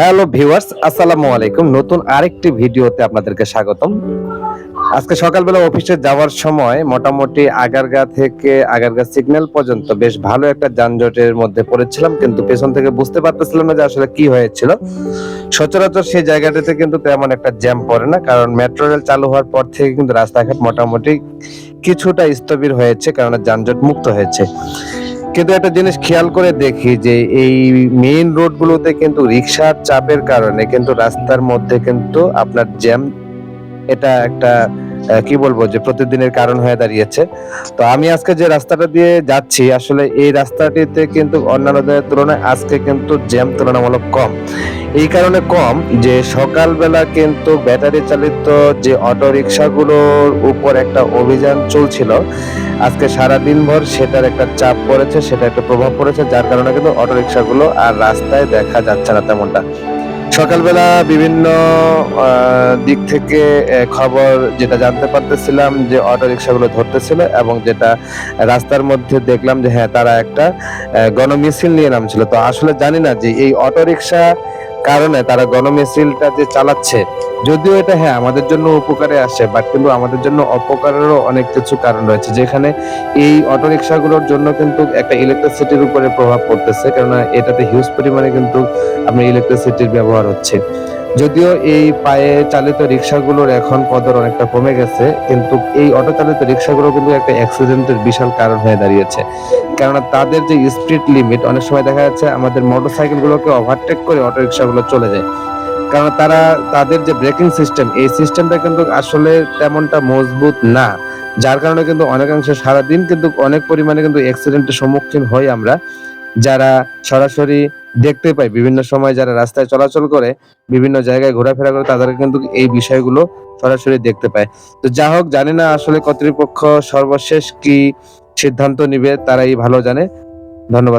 Hello viewers, আসসালামু আলাইকুম। নতুন আরেকটি ভিডিওতে আপনাদেরকে স্বাগতম। আজকে সকালবেলা অফিসে যাওয়ার সময় মোটামুটি আগারগা থেকে আগারগা সিগন্যাল পর্যন্ত বেশ ভালো একটা যানজটের মধ্যে পড়েছিলাম, কিন্তু পেছন থেকে বুঝতে পারতেছিলাম না যে আসলে কি হয়েছিল। সচরাচর সেই জায়গাটাতে কিন্তু তেমন একটা জ্যাম পড়ে না, কারণ মেট্রো রেল চালু হওয়ার পর থেকে কিন্তু রাস্তাঘাট মোটামুটি কিছুটা স্থবির হয়েছে, কারণ যানজট মুক্ত হয়েছে। কিন্তু একটা জিনিস খেয়াল করে দেখি যে এই মেইন রোডগুলোতে কিন্তু রিক্সার চাপের কারণে কিন্তু রাস্তার মধ্যে কিন্তু আপনার জ্যাম এটা একটা কি বলব যে প্রতিদিনের কারণ হয়ে দাঁড়িয়েছে। তো আমি আজকে যে রাস্তাটা দিয়ে যাচ্ছি, আসলে এই রাস্তাটিতে কিন্তু অন্যান্য দিনের তুলনায় আজকে কিন্তু জ্যাম তুলনামূলক কম। এই কারণে কম যে সকালবেলা কিন্তু ব্যাটারি চালিত যে অটো রিক্সাগুলোর উপর একটা অভিযান চলছিল, আজকে সারা দিনভর সেটার একটা চাপ পড়েছে, সেটা একটা প্রভাব পড়েছে, যার কারণে কিন্তু অটো রিক্সাগুলো আর রাস্তায় দেখা যাচ্ছে না তেমনটা। সকালবেলা বিভিন্ন দিক থেকে খবর যেটা জানতে পারতেছিলাম যে অটো রিক্সাগুলো ধরতেছিল এবং যেটা রাস্তার মধ্যে দেখলাম যে হ্যাঁ তারা একটা গণমিছিল নিয়ে নামছিল। তো আসলে জানি না যে এই অটো রিক্সা কারণে তারা গণমিছিলটা যে চালাচ্ছে, যদিও এটা হ্যাঁ আমাদের জন্য উপকারে আসে বাট কিন্তু আমাদের জন্য অপকারেরও অনেক কিছু কারণ রয়েছে। যেখানে এই অটোরিকশাগুলোর জন্য কিন্তু একটা ইলেকট্রিসিটির উপরে প্রভাব পড়তেছে, কেননা এটাতে হিউজ পরিমাণে কিন্তু আপনার ইলেকট্রিসিটির ব্যবহার হচ্ছে। যদিও এই পায়ে চালিত রিক্সাগুলোর এখন কদর অনেকটা কমে গেছে, কিন্তু এই অটো চালিত রিক্সাগুলো কিন্তু একটা অ্যাক্সিডেন্টের বিশাল কারণ হয়ে দাঁড়িয়েছে। কেননা তাদের যে স্পিড লিমিট অনেক সময় দেখা যাচ্ছে আমাদের মোটরসাইকেল গুলোকে ওভারটেক করে অটো রিক্সাগুলো চলে যায়। কারণ তারা, তাদের যে ব্রেকিং সিস্টেম এই সিস্টেমটা কিন্তু আসলে তেমনটা মজবুত না। যার কারণে কিন্তু অনেকাংশে সারাদিন কিন্তু অনেক পরিমাণে কিন্তু অ্যাক্সিডেন্টের সম্মুখীন হই আমরা, যারা সরাসরি দেখতে পাই। বিভিন্ন সময় যারা রাস্তায় চলাচল করে, বিভিন্ন জায়গায় ঘোরাফেরা করে, তাদেরকে কিন্তু এই বিষয়গুলো সরাসরি দেখতে পায়। তো যা হোক, জানি না আসলে কর্তৃপক্ষ সর্বশেষ কি সিদ্ধান্ত নিবে, তারাই ভালো জানে। ধন্যবাদ।